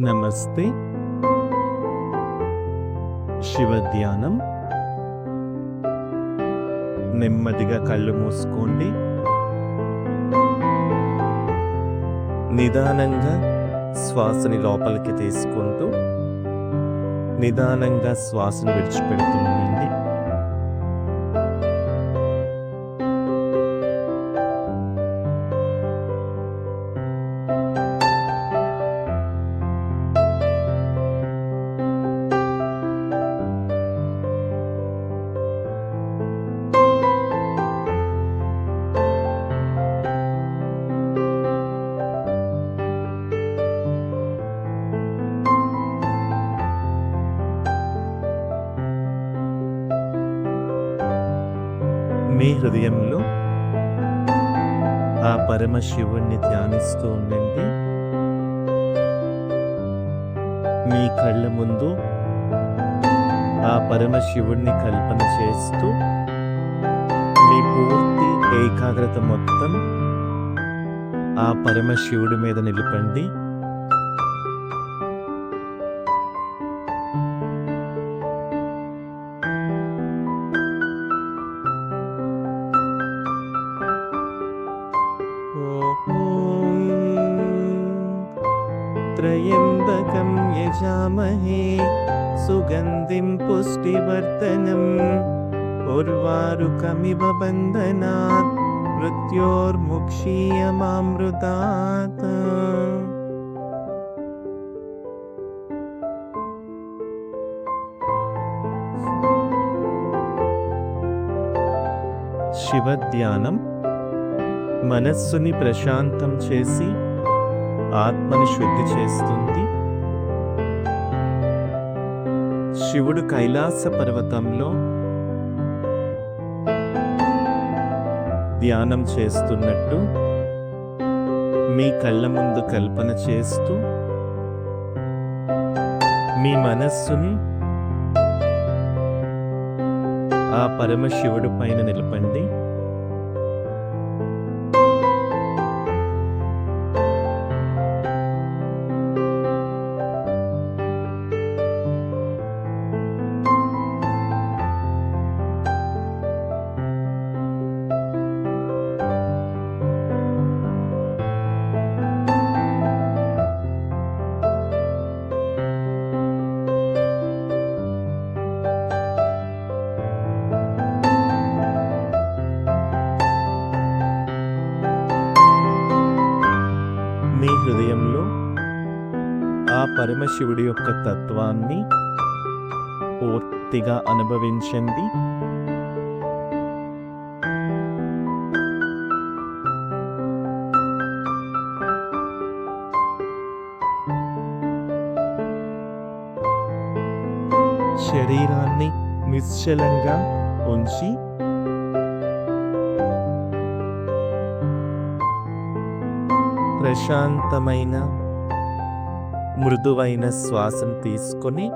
నమస్తే. శివ ధ్యానం. నెమ్మదిగా కళ్ళు మూసుకోండి. నిదానంగా శ్వాసని లోపలికి తీసుకుంటూ నిదానంగా శ్వాసను విడిచిపెడుతుంది మీ హృదయంలో ఆ పరమశివుణ్ణి ధ్యానిస్తూ ఉండండి. మీ కళ్ళ ముందు ఆ పరమశివుణ్ణి కల్పన చేస్తూ మీ పూర్తి ఏకాగ్రత మొత్తం ఆ పరమశివుడి మీద నిలపండి. త్రయంబకం యజామహే సుగంధిం పుష్టివర్ధనం ఉర్వారుకమివ బంధనాత్ మృత్యోర్ముక్షీయమామృతాత్ శివ ధ్యానం మనస్సుని ప్రశాంతం చేసి ఆత్మని శుద్ధి చేస్తుంది. శివుడు కైలాస పర్వతంలో ధ్యానం చేస్తున్నట్టు మీ కళ్ళ ముందు కల్పన చేస్తూ మీ మనస్సుని ఆ పరమశివుడు పైన నిలపండి. ఆ పరమశివుడి యొక్క తత్వాన్ని పూర్తిగా అనుభవించండి. శరీరాన్ని నిశ్చలంగా ఉంచి ప్రశాంతమైన మృదువైన శ్వాసను తీసుకొని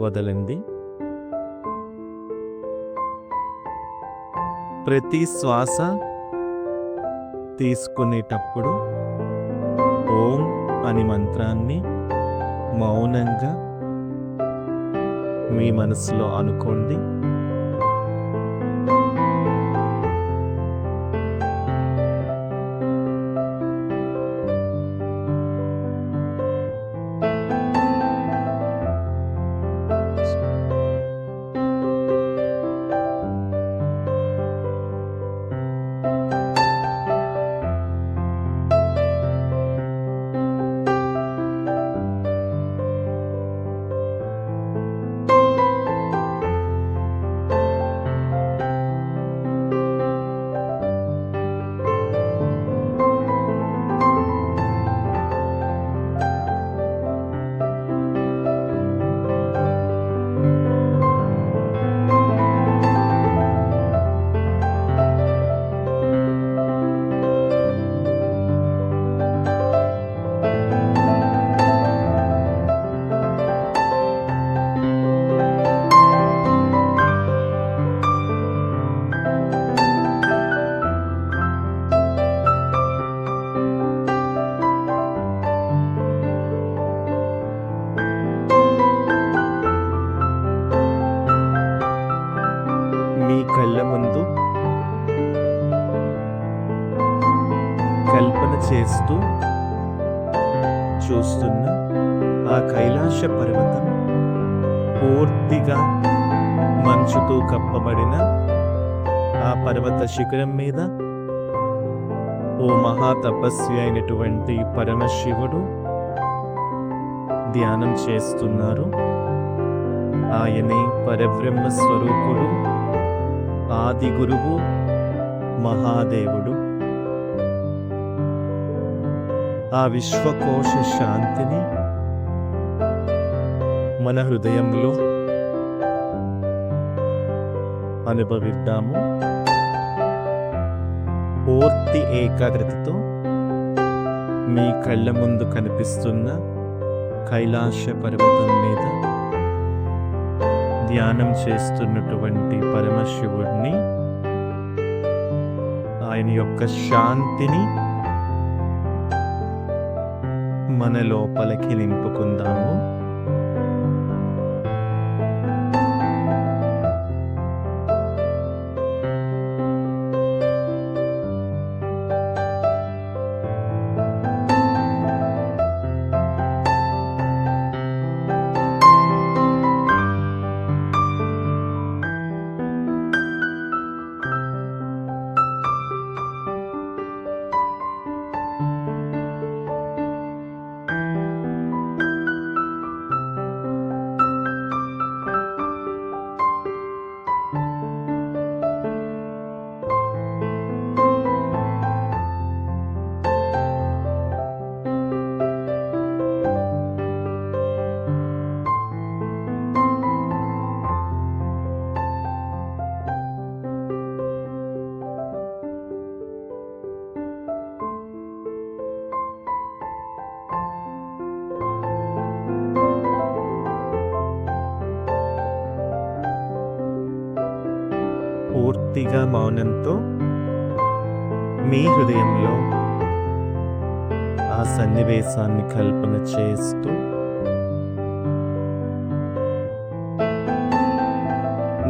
వదలండి. ప్రతి శ్వాస తీసుకునేటప్పుడు ఓం అని మంత్రాన్ని మౌనంగా మీ మనసులో అనుకోండి. ఆ కైలాస పర్వతం పూర్తిగా మంచుతో కప్పబడిన ఆ పర్వత శిఖరం మీద ఓ మహా తపస్వి అయినటువంటి పరమశివుడు ధ్యానం చేస్తున్నారు. ఆయనే పరబ్రహ్మ స్వరూపుడు ఆది గురువు మహాదేవుడు. ఆ విశ్వకోశ శాంతిని మన హృదయంలో అనుభవిద్దాము. పూర్తి ఏకాగ్రతతో మీ కళ్ళ ముందు కనిపిస్తున్న కైలాస పర్వతం మీద ధ్యానం చేస్తున్నటువంటి పరమశివుడిని ఆయన యొక్క శాంతిని మన లోపలికి నింపుకుందాము. పూర్తిగా మౌనంతో మీ హృదయంలో ఆ సన్నివేశాన్ని కల్పన చేస్తూ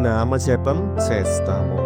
నామజపం చేస్తాము.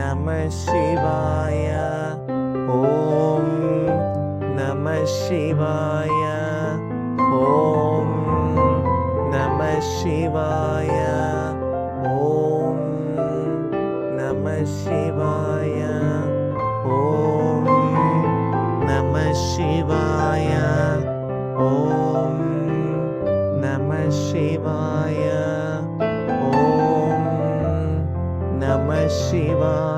நம சிவாய ஓம் நம சிவாய ஓம் நம சிவாய ஓம் நம சிவாய ஓம் நம சிவாய ஓம் நம சிவாய Namah Shivaya.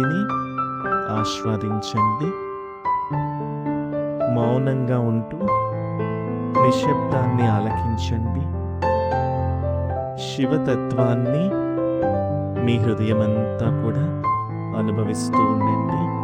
శాంతిని ఆస్వాదించండి. మౌనంగా ఉంటూ నిశ్శబ్దాన్ని ఆలకించండి. శివతత్వాన్ని మీ హృదయమంతా కూడా అనుభవిస్తూ ఉండండి.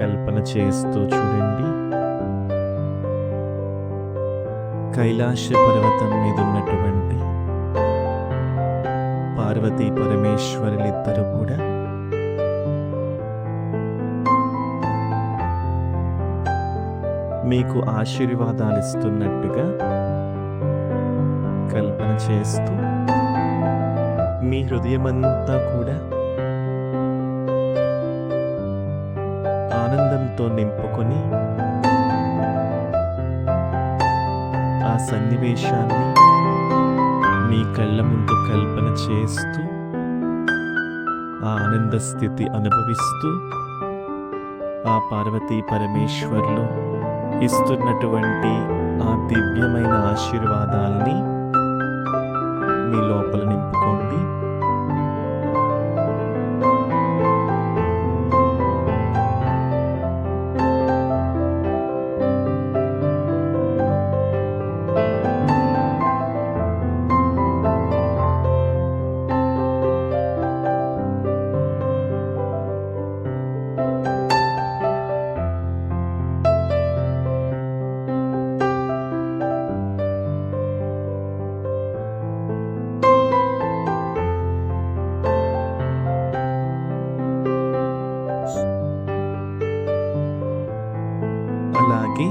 కల్పన చేస్తూ చూడండి. కైలాస పర్వతం మీద ఉన్నటువంటి పార్వతీ పరమేశ్వరులిద్దరు కూడా మీకు ఆశీర్వాదాలు ఇస్తున్నట్టుగా కల్పన చేస్తూ మీ హృదయమంతా కూడా సన్నివేశాన్ని మీ కళ్ళ ముందు కల్పన చేస్తూ ఆ ఆనంద స్థితి అనుభవిస్తూ ఆ పార్వతీ పరమేశ్వర్లు ఇస్తున్నటువంటి ఆ దివ్యమైన ఆశీర్వాదాల్ని మీ లోపల నింపుకోండి. అలాగే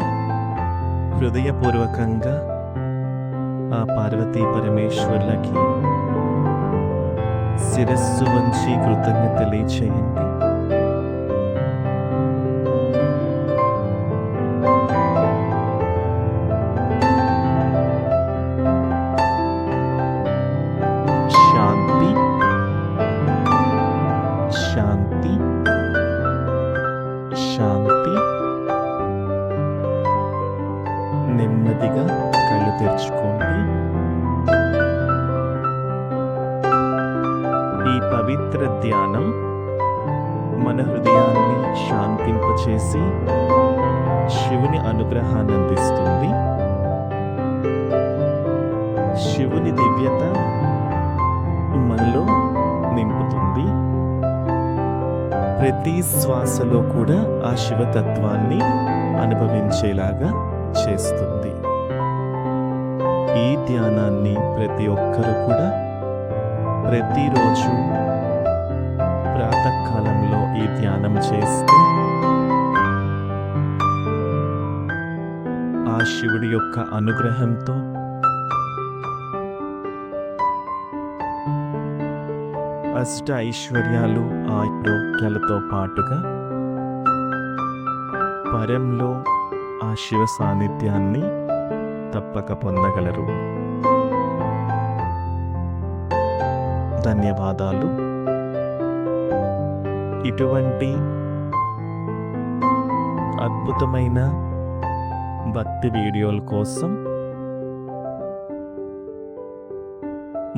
హృదయపూర్వకంగా ఆ పార్వతీ పరమేశ్వర్లకి శిరస్సు వంచి కృతజ్ఞత తెలియచేయండి. చేసి శివుని అనుగ్రహాన్ని అందిస్తుంది. శివుని దివ్యత మనలో నింపుతుంది. ప్రతి శ్వాసలో కూడా ఆ శివతత్వాన్ని అనుభవించేలాగా చేస్తుంది. ఈ ధ్యానాన్ని ప్రతి ఒక్కరూ కూడా ప్రతిరోజు ప్రాతకాలంలో ఈ ధ్యానం చేస్తే శివుడి యొక్క అనుగ్రహంతో అష్ట ఐశ్వర్యాలు ఆరోగ్యాలతో పాటుగా పరంలో ఆ శివ సాన్నిధ్యాన్ని తప్పక పొందగలరు. ధన్యవాదాలు. ఇటువంటి అద్భుతమైన భక్తి వీడియోల కోసం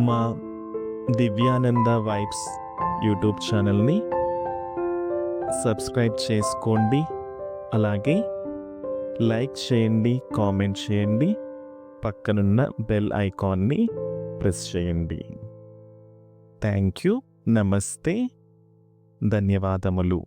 మా దివ్యానంద వైబ్స్ యూట్యూబ్ ఛానల్ని సబ్స్క్రైబ్ చేసుకోండి. అలాగే లైక్ చేయండి కామెంట్ చేయండి పక్కనున్న బెల్ ఐకాన్ని ప్రెస్ చేయండి. థ్యాంక్ యూ నమస్తే ధన్యవాదములు.